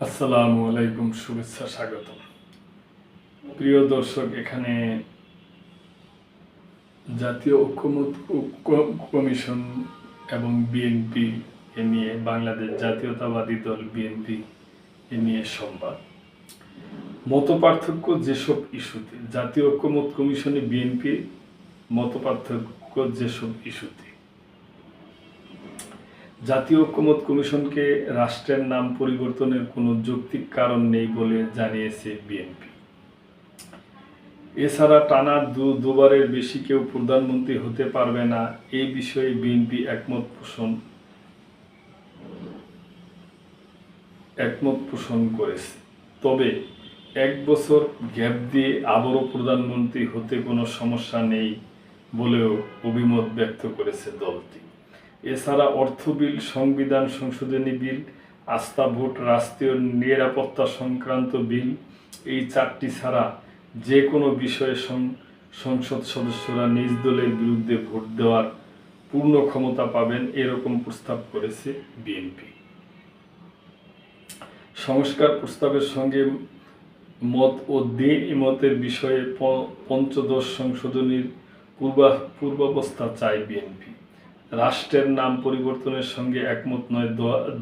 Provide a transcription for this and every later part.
আসসালামু আলাইকুম, শুভেচ্ছা স্বাগত প্রিয় দর্শক, এখানে জাতীয় ঐক্যমত, ঐক্য কমিশন এবং বিএনপি এ নিয়ে, বাংলাদেশ জাতীয়তাবাদী দল বিএনপি এ নিয়ে সংবাদ। মত পার্থক্য যেসব ইস্যুতে, জাতীয় ঐক্যমত কমিশনে বিএনপি মত পার্থক্য যেসব ইস্যুতে জাতীয় ঐক্যমত কমিশনকে রাষ্ট্রের নাম পরিবর্তনের কোনো যৌক্তিক কারণ নেই বলে জানিয়েছে বিএনপি। এছাড়া টানা দু, দুবারের বেশি কেউ প্রধানমন্ত্রী হতে পারবে না এই বিষয়ে বিএনপি একমত পোষণ একমত পোষণ করেছে। তবে এক বছর গ্যাপ দিয়ে আবারও প্রধানমন্ত্রী হতে কোনো সমস্যা নেই বলেও অভিমত ব্যক্ত করেছে দলটি। এছাড়া অর্থ বিল সংবিধান সংশোধনী বিল আস্থা ভোট, রাষ্ট্রীয় নিরাপত্তা সংক্রান্ত বিল, এই চারটি ছাড়া যে কোনো বিষয়ে সংসদ সদস্যরা নিজ দলের বিরুদ্ধে ভোট দেওয়ার পূর্ণ ক্ষমতা পাবেন এরকম প্রস্তাব করেছে বিএনপি। সংস্কার প্রস্তাবের সঙ্গে মত ও দিন মতের বিষয়ে পঞ্চদশ সংশোধনীর পূর্বা, পূর্বাবস্থা চায় বিএনপি। রাষ্ট্রের নাম পরিবর্তনের সঙ্গে একমত নয়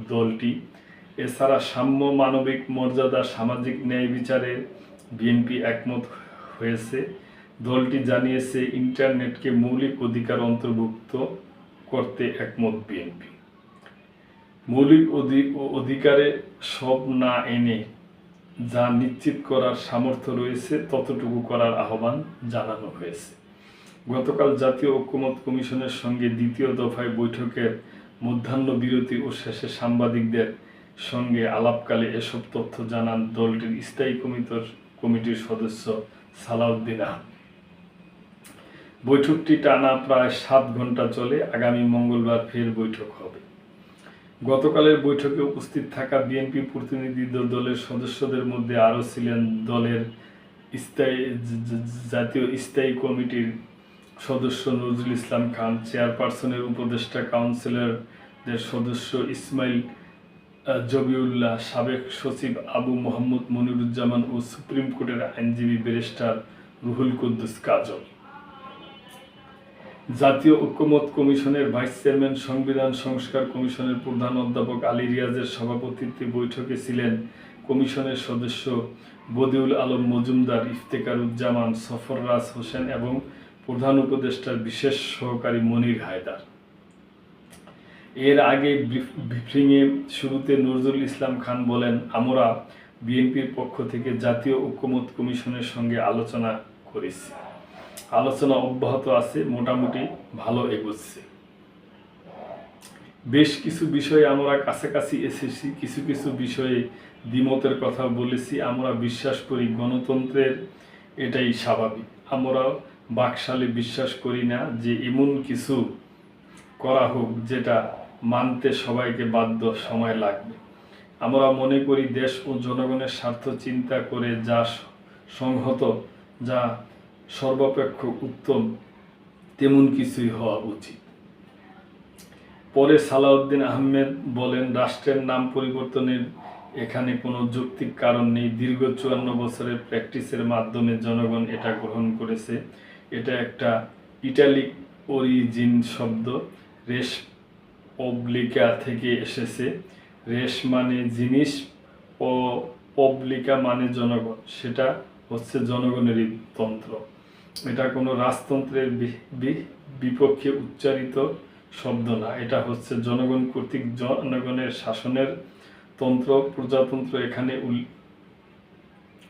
দলটি। এছাড়া সাম্য মানবিক মর্যাদা, সামাজিক ন্যায় বিচারে বিএনপি একমত হয়েছে। দলটি জানিয়েছে, ইন্টারনেটকে মৌলিক অধিকার অন্তর্ভুক্ত করতে একমত বিএনপি। মৌলিক অধি- অধিকারে সব না এনে যা নিশ্চিত করার সামর্থ্য রয়েছে, ততটুকু করার আহ্বান জানানো হয়েছে। গতকাল জাতীয় ঐক্যমত কমিশনের সঙ্গে দ্বিতীয় দফায় বৈঠকের মধ্যাহ্ন বিরতি ও শেষে সাংবাদিকদের সঙ্গে আলাপকালে এসব তথ্য জানান দলটির স্থায়ী কমিটির কমিটির সদস্য সালাউদ্দিন আহমেদ। বৈঠকটি টানা প্রায় সাত ঘণ্টা চলে, আগামী মঙ্গলবার ফের বৈঠক হবে। গতকালের বৈঠকে উপস্থিত থাকা বিএনপি প্রতিনিধি দলের সদস্যদের মধ্যে আরও ছিলেন দলের স্থায়ী জাতীয় স্থায়ী কমিটির সদস্য নজরুল ইসলাম খান, চেয়ারপারসনের উপদেষ্টা কাউন্সিলরদের সদস্য ইসমাইল জবিউল্লাহ, সাবেক সচিব আবু মোহাম্মদ মনিরুজ্জামান ও সুপ্রিম কোর্টের আইনজীবী ব্যারিস্টার রুহুল কুদ্দুস কাজল। জাতীয় ঐক্যমত কমিশনের ভাইস চেয়ারম্যান, সংবিধান সংস্কার কমিশনের প্রধান অধ্যাপক আলী রিয়াজের সভাপতিত্বে বৈঠকে ছিলেন কমিশনের সদস্য বদিউল আলম মজুমদার, ইফতেকারুজ্জামান, সফররাজ হোসেন এবং প্রধান উপদেষ্টার বিশেষ সহকারী মনির হায়দার। এর আগে ব্রিফিংয়ে শুরুতে নজরুল ইসলাম খান বলেন, আমরা বিএনপির পক্ষ থেকে জাতীয় ঐক্যমত কমিশনের সঙ্গে আলোচনা করেছি। আলোচনা অব্যাহত আছে, মোটামুটি ভালো এগোচ্ছে। বেশ কিছু বিষয়ে আমরা কাছাকাছি এসেছি, কিছু কিছু বিষয়ে দ্বিমতের কথা বলেছি। আমরা বিশ্বাস করি গণতন্ত্রের এটাই স্বাভাবিক। আমরা বাকশালে বিশ্বাস করি না যে এমন কিছু করা হোক যেটা মানতে সবাইকে বাধ্য সময় লাগবে। আমরা মনে করি দেশ ও জনগণের স্বার্থ চিন্তা করে যা সংহত, যা সর্বাপেক্ষ উত্তম, তেমন কিছুই হওয়া উচিত। পরে সালাউদ্দিন আহমেদ বলেন, রাষ্ট্রের নাম পরিবর্তনের এখানে কোনো যৌক্তিক কারণ নেই। দীর্ঘ চুয়ান্ন বছরের প্র্যাকটিসের মাধ্যমে জনগণ এটা গ্রহণ করেছে। এটা একটা ইটালিক অরিজিন শব্দ, রেশ পবলিকা থেকে এসেছে। রেশ মানে জিনিস, ও পবলিকা মানে জনগণ। সেটা হচ্ছে জনগণের তন্ত্র। এটা কোনো রাজতন্ত্রের বিপক্ষে উচ্চারিত শব্দ না। এটা হচ্ছে জনগণ কর্তৃক জনগণের শাসনের তন্ত্র, প্রজাতন্ত্র এখানে উল-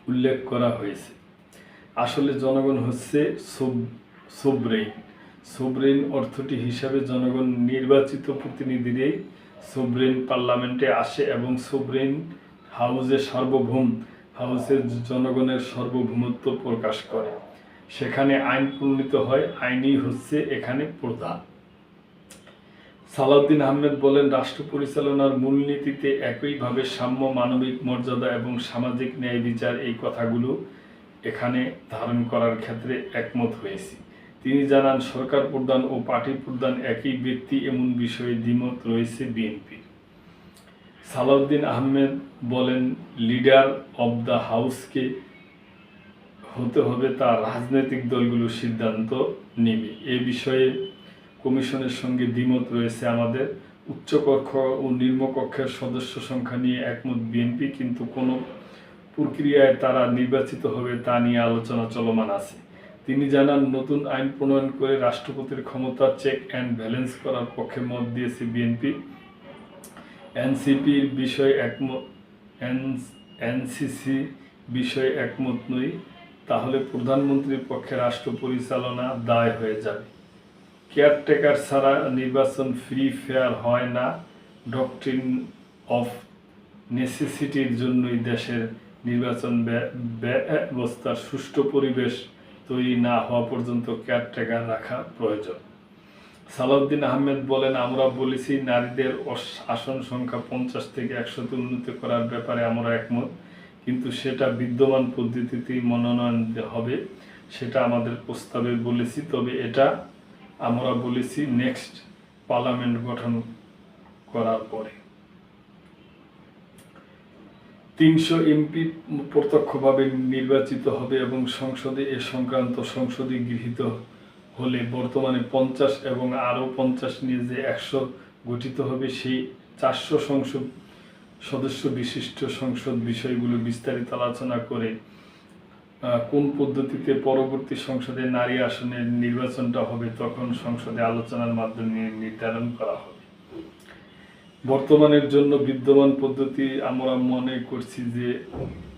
উল্লেখ করা হয়েছে। আসলে জনগণ হচ্ছে সোবরেইন। সোবরেইন অর্থটি হিসাবে জনগণ নির্বাচিত প্রতিনিধিরাই সোবরেইন পার্লামেন্টে আসে এবং সোবরেইন হাউসে সার্বভৌম হাউসে জনগণের সার্বভৌমত্ব প্রকাশ করে। সেখানে আইন প্রণীত হয়, আইনই হচ্ছে এখানে প্রধান। সালাউদ্দিন আহমেদ বলেন, রাষ্ট্র পরিচালনার মূলনীতিতে একইভাবে সাম্য, মানবিক মর্যাদা এবং সামাজিক ন্যায় বিচার এই কথাগুলো এখানে ধারণ করার ক্ষেত্রে একমত হয়েছি। তিনি জানান, সরকার প্রধান ও পার্টি প্রধান একই ব্যক্তি, এমন বিষয়ে দ্বিমত রয়েছে বিএনপির সালাউদ্দিন আহমেদ বলেন, লিডার অব দ্য হাউসকে হতে হবে তা রাজনৈতিক দলগুলো সিদ্ধান্ত নেবে। এ বিষয়ে কমিশনের সঙ্গে দ্বিমত রয়েছে আমাদের। উচ্চকক্ষ ও নিম্নকক্ষের সদস্য সংখ্যা নিয়ে একমত বিএনপি, কিন্তু কোনো প্রক্রিয়ায় তারা নির্বাচিত হবে তা নিয়ে আলোচনা চলমান আছে। তিনি জানান, নতুন আইন প্রণয়ন করে রাষ্ট্রপতির ক্ষমতা চেক অ্যান্ড ব্যালেন্স করার পক্ষে মত দিয়েছে বিএনপি। এনসিপির বিষয়ে একমত এনসিসি বিষয়ে একমত নই, তাহলে প্রধানমন্ত্রীর পক্ষে রাষ্ট্র পরিচালনা দায় হয়ে যাবে। কেয়ারটেকার ছাড়া নির্বাচন ফ্রি ফেয়ার হয় না, ডকট্রিন অফ নেসেসিটির জন্যই দেশের নির্বাচন ব্য- ব্যবস্থার সুষ্ঠু পরিবেশ তৈরি না হওয়া পর্যন্ত কেয়ারটেকার রাখা প্রয়োজন। সালাউদ্দিন আহমেদ বলেন, আমরা বলেছি নারীদের আসন সংখ্যা পঞ্চাশ থেকে একশোতে উন্নতি করার ব্যাপারে আমরা একমত। কিন্তু সেটা বিদ্যমান পদ্ধতিতেই মনোনয়ন হবে, সেটা আমাদের প্রস্তাবে বলেছি। তবে এটা আমরা বলেছি নেক্সট পার্লামেন্ট গঠন করার পরে। তিনশো এমপি প্রত্যক্ষভাবে নির্বাচিত হবে এবং সংসদে এ সংক্রান্ত সংসদে গৃহীত হলে বর্তমানে পঞ্চাশ এবং আরও পঞ্চাশ নিয়ে যে একশো গঠিত হবে, সেই চারশো সংসদ সদস্য বিশিষ্ট সংসদ বিষয়গুলো বিস্তারিত আলোচনা করে কোন পদ্ধতিতে পরবর্তী সংসদে নারী আসনের নির্বাচনটা হবে তখন সংসদে আলোচনার মাধ্যমে নির্ধারণ করা হবে। বর্তমানের জন্য বিদ্যমান পদ্ধতি আমরা মনে করছি যে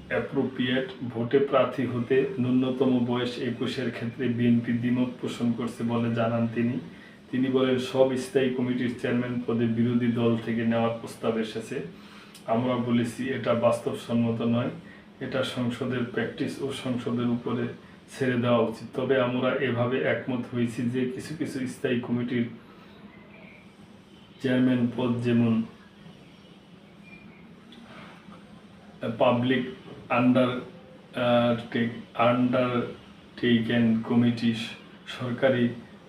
অ্যাপ্রোপ্রিয়েট ভোটে প্রার্থী হতে ন্যূনতম বয়স একুশের ক্ষেত্রে বিএনপি দ্বিমত পোষণ করছে বলে জানান তিনি। তিনি বলেন, সব স্থায়ী কমিটির চেয়ারম্যান পদে বিরোধী দল থেকে নেওয়ার প্রস্তাব এসেছে। আমরা বলেছি, এটা বাস্তবসম্মত নয়। এটা সংসদের প্র্যাকটিস ও সংসদের উপরে ছেড়ে দেওয়া উচিত। তবে আমরা এভাবে একমত হয়েছি যে কিছু কিছু স্থায়ী কমিটির চেয়ারম্যান পদ যেমন public under under taken committee সরকারি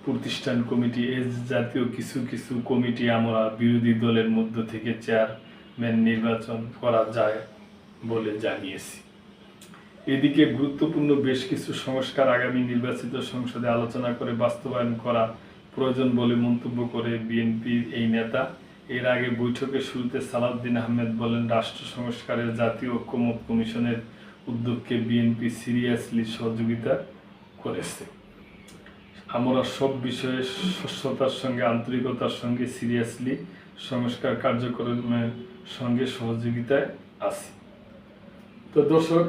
প্রতিষ্ঠান কমিটি এ জাতীয় কিছু কিছু কমিটি আমরা বিরোধী দলের মধ্য থেকে চেয়ারম্যান নির্বাচন করা যায় বলে জানিয়েছি। এদিকে গুরুত্বপূর্ণ বেশ কিছু সংস্কার আগামী নির্বাচিত সংসদে আলোচনা করে বাস্তবায়ন করা প্রয়োজন বলে মন্তব্য করে বিএনপির এই নেতা। এর আগে বৈঠকের শুরুতে সালাউদ্দিন আহমেদ বলেন, রাষ্ট্র সংস্কারের জাতীয় ঐক্যমত কমিশনের উদ্যোগকে বিএনপি সিরিয়াসলি সহযোগিতা করেছে। আমরা সব বিষয়ে স্বচ্ছতার সঙ্গে, আন্তরিকতার সঙ্গে, সিরিয়াসলি সংস্কার কার্যক্রমের সঙ্গে সহযোগিতায় আছি। তো দর্শক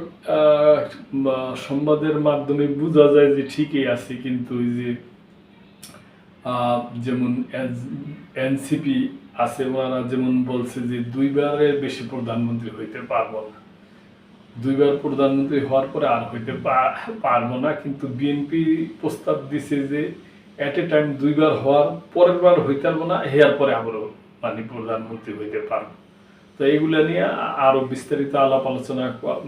সংবাদের মাধ্যমে বোঝা যায় যে ঠিকই আছে, কিন্তু ওই যে যেমন এনসিপি আছে, ওনারা যেমন বলছে যে দুইবারের বেশি প্রধানমন্ত্রী হইতে পারব না। দুইবার প্রধানমন্ত্রী হওয়ার পরে আর হইতে পারব না, কিন্তু বিএনপি প্রস্তাব দিছে যে এট এ টাইম দুইবার হওয়ার পরের বার হইতে পারব না, হেয়ার পরে আবারও মানে প্রধানমন্ত্রী হইতে পারব। তো এইগুলা নিয়ে আরও বিস্তারিত আলাপ আলোচনা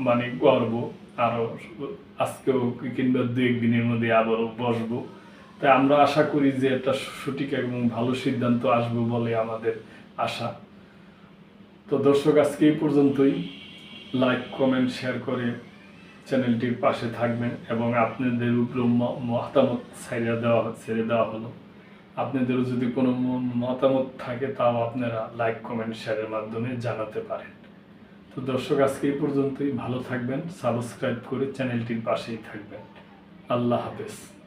মানে করব। আরও আজকেও কিংবা দু একদিনের মধ্যে আবারও বসবো। তাই আমরা আশা করি যে একটা সঠিক এবং ভালো সিদ্ধান্ত আসবে বলে আমাদের আশা। তো দর্শক, আজকে এই পর্যন্তই। লাইক কমেন্ট শেয়ার করে চ্যানেলটির পাশে থাকবেন এবং আপনাদের উপরে মতামত ছেড়ে দেওয়া ছেড়ে দেওয়া হলো। আপনাদেরও যদি কোনো মতামত থাকে তাও আপনারা লাইক কমেন্ট শেয়ারের মাধ্যমে জানাতে পারেন। তো দর্শক, আজকে এই পর্যন্তই। ভালো থাকবেন, সাবস্ক্রাইব করে চ্যানেলটির পাশেই থাকবেন। আল্লাহ হাফেজ।